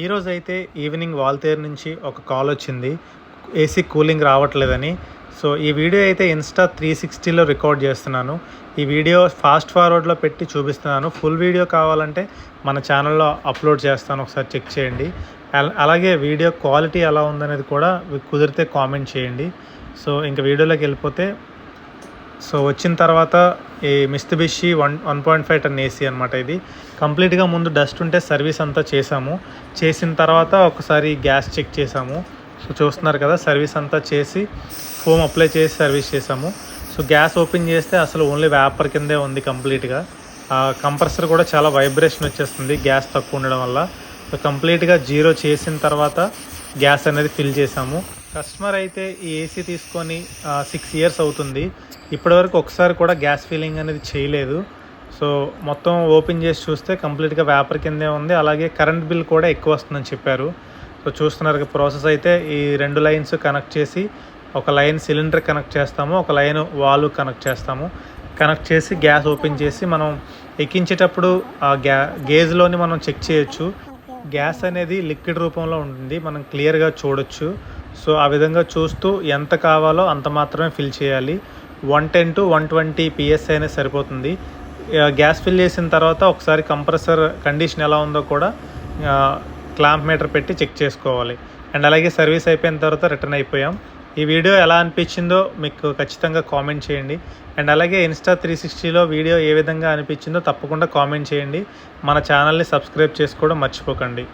ఈరోజు అయితే ఈవినింగ్ వాల్తేర్ నుంచి ఒక కాల్ వచ్చింది. ఏసీ కూలింగ్ రావట్లేదని. సో ఈ వీడియో అయితే ఇన్స్టా త్రీ సిక్స్టీలో రికార్డ్ చేస్తున్నాను. ఈ వీడియో ఫాస్ట్ ఫార్వర్డ్లో పెట్టి చూపిస్తున్నాను. ఫుల్ వీడియో కావాలంటే మన ఛానల్లో అప్లోడ్ చేస్తాను. ఒకసారి చెక్ చేయండి. అలాగే వీడియో క్వాలిటీ ఎలా ఉందనేది కూడా కుదిరితే కామెంట్ చేయండి. సో ఇంకా వీడియోలోకి వెళ్ళిపోతే సో వచ్చిన తర్వాత ఈ Mitsubishi one one point five ton AC అనమాట ఇది. కంప్లీట్గా ముందు డస్ట్ ఉంటే సర్వీస్ అంతా చేసాము చేసిన తర్వాత ఒకసారి గ్యాస్ చెక్ చేసాము సో చూస్తున్నారు కదా సర్వీస్ అంతా చేసి ఫోమ్ అప్లై చేసి సర్వీస్ చేసాము సో గ్యాస్ ఓపెన్ చేస్తే అసలు ఓన్లీ వ్యాపర్ కిందే ఉంది కంప్లీట్గా. ఆ కంప్రెసర్ కూడా చాలా వైబ్రేషన్ వచ్చేస్తుంది గ్యాస్ తక్కువ ఉండడం వల్ల. సో కంప్లీట్గా జీరో చేసిన తర్వాత గ్యాస్ అనేది ఫిల్ చేసాము కస్టమర్ అయితే ఈ ఏసీ తీసుకొని సిక్స్ ఇయర్స్ అవుతుంది. ఇప్పటివరకు ఒకసారి కూడా గ్యాస్ ఫీలింగ్ అనేది చేయలేదు. సో మొత్తం ఓపెన్ చేసి చూస్తే కంప్లీట్గా వ్యాపర్ కిందే ఉంది. అలాగే కరెంట్ బిల్ కూడా ఎక్కువ వస్తుందని చెప్పారు. సో చూస్తున్నారు ప్రాసెస్ అయితే ఈ రెండు లైన్స్ కనెక్ట్ చేసి ఒక లైన్ సిలిండర్ కనెక్ట్ చేస్తాము ఒక లైన్ వాలు కనెక్ట్ చేస్తాము. కనెక్ట్ చేసి గ్యాస్ ఓపెన్ చేసి మనం ఎక్కించేటప్పుడు ఆ గ్యా గేజ్లోని మనం చెక్ చేయొచ్చు. గ్యాస్ అనేది లిక్విడ్ రూపంలో ఉంటుంది. మనం క్లియర్గా చూడొచ్చు. సో ఆ విధంగా చూస్తూ ఎంత కావాలో అంత మాత్రమే ఫిల్ చేయాలి. One ten to one twenty PSI అనేది సరిపోతుంది. గ్యాస్ ఫిల్ చేసిన తర్వాత ఒకసారి కంప్రెసర్ కండిషన్ ఎలా ఉందో కూడా క్లాంప్ మీటర్ పెట్టి చెక్ చేసుకోవాలి. అండ్ అలాగే సర్వీస్ అయిపోయిన తర్వాత రిటర్న్ అయిపోయాం. ఈ వీడియో ఎలా అనిపించిందో మీకు ఖచ్చితంగా కామెంట్ చేయండి. అండ్ అలాగే ఇన్స్టా త్రీ సిక్స్టీలో వీడియో ఏ విధంగా అనిపించిందో తప్పకుండా కామెంట్ చేయండి. మన ఛానల్ని సబ్స్క్రైబ్ చేసుకోవడం మర్చిపోకండి.